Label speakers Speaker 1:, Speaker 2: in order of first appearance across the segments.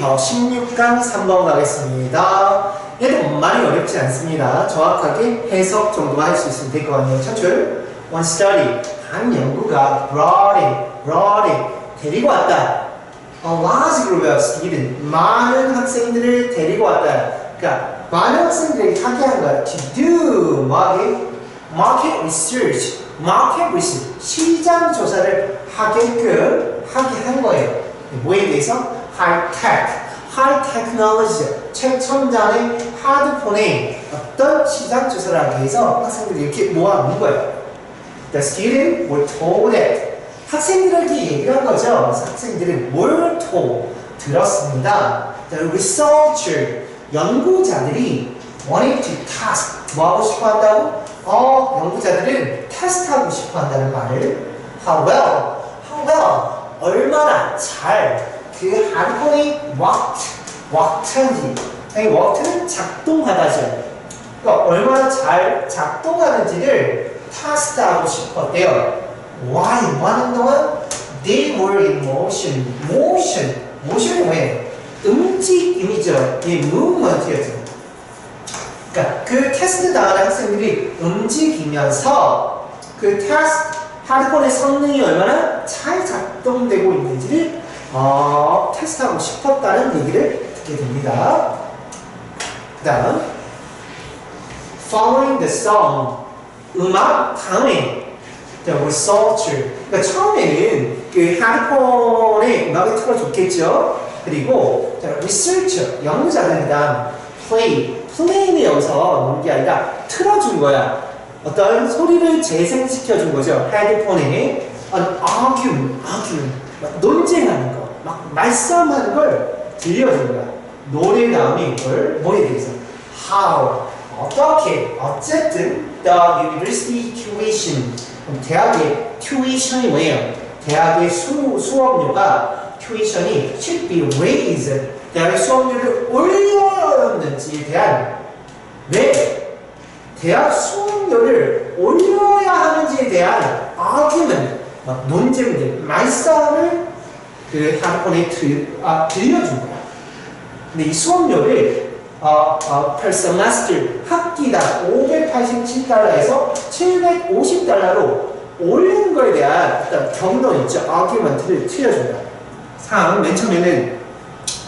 Speaker 1: 더 16강 3번 가겠습니다. 얘도 많이 어렵지 않습니다. 정확하게 해석 정도만 할 수 있으면 될 것 같네요. 첫 줄. One study. 한 연구가 brought in, brought in. 데리고 왔다. A large group of students. 많은 학생들을 데리고 왔다. 그러니까 많은 학생들이 하게 한 거야. To do market, market research. market research. 시장 조사를 하게끔 하게 한 거예요. 뭐에 대해서? High-tech, high technology, 최첨단의 하드폰에 어떤 시장 조사를 하기 위해서 학생들이 이렇게 모아놓은 거예요. The student were told that 학생들에게 얘기를 한 거죠. 그래서 학생들이 뭘 told 들었습니다. The researcher, 연구자들이 wanted to test, 뭐 하고 싶어 한다고? 어, 연구자들은 테스트하고 싶어 한다는 말을 how well, how well, 얼마나 잘 그 한번이 worked, worked인지 이 worked는 작동하다죠. 그러니까 얼마나 잘 작동하는지를 테스트하고 싶었대요. Why? 뭐 하는 동안? They were in motion. motion. motion이 뭐예요? 움직임이죠. 이 movement이었죠. 그러니까 그 테스트 당하는 학생들이 움직이면서 그 테스트 하드폰의 성능이 얼마나 잘 작동되고 있는지를 어, 테스트하고 싶었다는 얘기를 듣게 됩니다. 그 다음 Following the song 음악 다음에 the researcher 그러니까 처음에는 그 핸드폰에 음악을 틀어줬겠죠? 그리고 그 다음 play play는 여기서 넣은 게 아니라 틀어준 거야. 어떤 소리를 재생시켜준 거죠? 핸드폰에. an argument, argument 막 논쟁하는 거, 막 말싸움하는 걸 거야. 노래 다음에 이걸 뭐에 대해서? How, 어떻게, 어쨌든 the university tuition, 대학의 tuition이 뭐예요? 대학의 수, 수업료가 tuition이 should be raised, 대학의 수업료를 올려야하는지에 대한 왜? 대학 수업료를 올려야 하는지에 대한 argument, 막 논쟁들, 말싸움을 그 핸드폰에 들, 아, 들려준 거야. 근데 이 수업료를 어, 어, per semester 학기당 587달러에서 750달러로 올리는 거에 대한 어떤 경로 있죠. argument를 틀려준 거야. 3. 맨 처음에는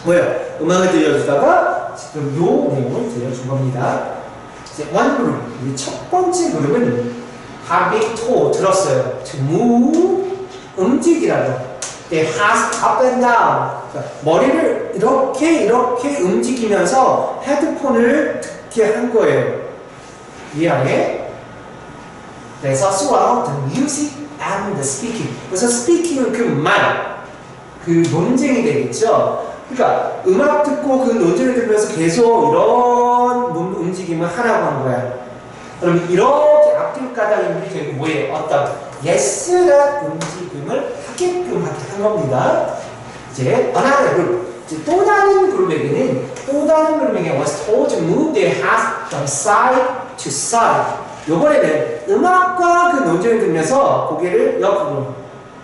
Speaker 1: 뭐예요? 음악을 들려주다가 지금 요 내용을 들려준 겁니다. 이제 원 그룹, 첫 번째 그룹은 to 들었어요. to move 움직이라고. They has up and down. 그러니까 머리를 이렇게 이렇게 움직이면서 헤드폰을 듣게 한 거예요. 이해하네? 그래서 throughout the music and the speaking. 그래서 speaking은 그 말, 그 논쟁이 되겠죠. 그러니까 음악 듣고 그 논쟁을 들으면서 계속 이런 움직임을 하라고 한 거야. 그럼 이렇게 까다로운 게 결국 뭐예요? 어떤 예스란 움직임을 하게 한 겁니다. 이제 another group. 이제 또 다른 그룹에게는 또 다른 그룹에게 was told to move their hands from side to side. 요번에는 음악과 그 논쟁을 들으면서 고개를 옆으로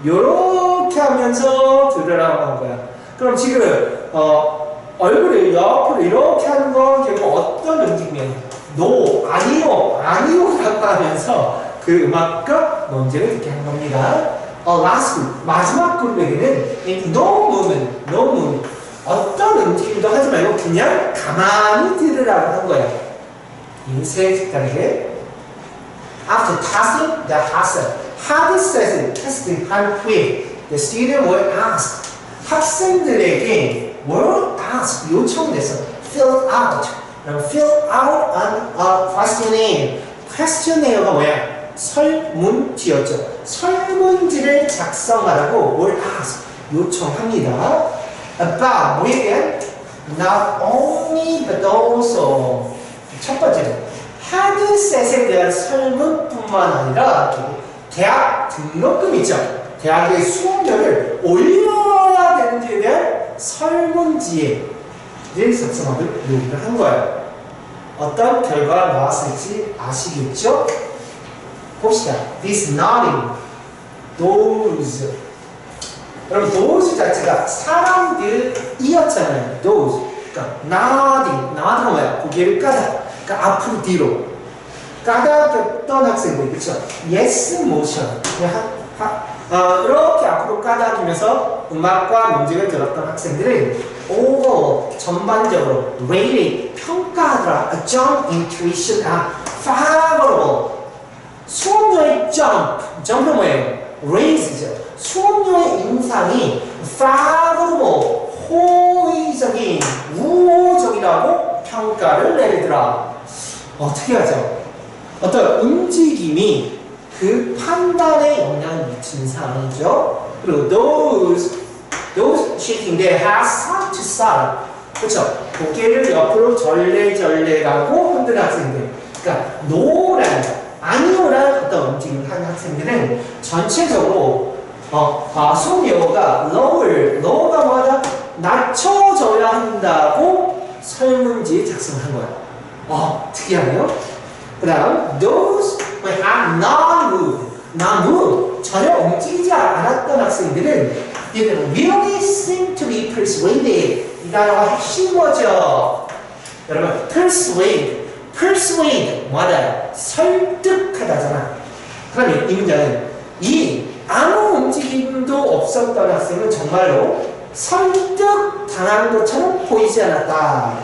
Speaker 1: 요렇게 하면서 들으라고 한 거야. 그럼 지금 어, 얼굴을 옆으로 이렇게 하는 건 결국 어떤 움직임이에요? 노, 아니요, 아니요라고 하면서 그 음악과 논쟁을 듣게 한 겁니다. 어, last group, 마지막 그룹에게는 no movement, no movement. 어떤 움직임도 하지 말고 그냥 가만히 들으라고 한 거야. 이세 집단에게 After testing the headset, 헤드셋을 테스팅한 후에 the student were asked 학생들에게 were asked 요청돼서 fill out fill out an a questionnaire questionnaires 뭐야? 설문지였죠. 설문지를 작성하라고 뭘 ask 요청합니다. about 대한 not only but also 첫 번째로 헤드셋에 대한 설문뿐만 아니라 대학 등록금 있죠. 대학의 수업료를 올려야 되는지에 대한 설문지에 작성하고 요구를 한 거예요. 어떤 결과가 나왔을지 아시겠죠? 봅시다. This nodding, those 여러분 those 자체가 사람들이었잖아요. those. 그러니까 nodding, nodd가 뭐야? 고개를 까다. 그러니까 앞으로 뒤로. 까다롭던 학생들, 그쵸? yes motion. 그냥 하, 하, 어, 이렇게 앞으로 까다로면서 음악과 문제를 들었던 학생들은 overall 전반적으로 rated 평가하더라. a jump intuition, 아, favorable. 수업료의 jump, jump은 뭐예요? raise죠. 수업료의 인상이 favorable, 호의적인, 우호적이라고 평가를 내리더라. 어떻게 하죠? 어떤 움직임이 그 판단에 영향을 미치는 상황이죠. 그리고 those, those shaking their heads side to side. 그렇죠? 고개를 옆으로 절레절레라고 흔드는 학생들. 그러니까 노란, 아니오라는 어떤 움직임을 하는 학생들은 전체적으로 어, 아, 수업료가 lower, lower가 뭐하다? 낮춰져야 한다고 설문지에 작성한 거야. 어, 특이하네요. 그 다음 those who have not moved, not moved, 전혀 움직이지 않았던 학생들은 얘들은 really seem to be persuaded. 이 단어가 핵심 거죠. 여러분, persuade, persuade 뭐하다? 설득하다잖아. 그러면 이 문장은 이 아무 움직임도 없었던 학생은 정말로 설득 당한 것처럼 보이지 않았다.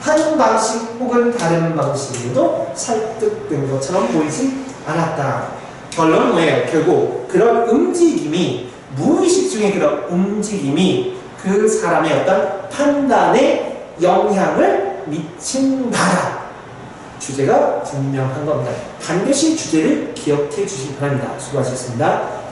Speaker 1: 한 방식 혹은 다른 방식으로도 설득된 것처럼 보이지 않았다. 결론은 뭐예요? 결국 그런 움직임이 무의식 중에 그런 움직임이 그 사람의 어떤 판단에 영향을 미친다. 주제가 분명한 겁니다. 반드시 주제를 기억해 주시기 바랍니다. 수고하셨습니다.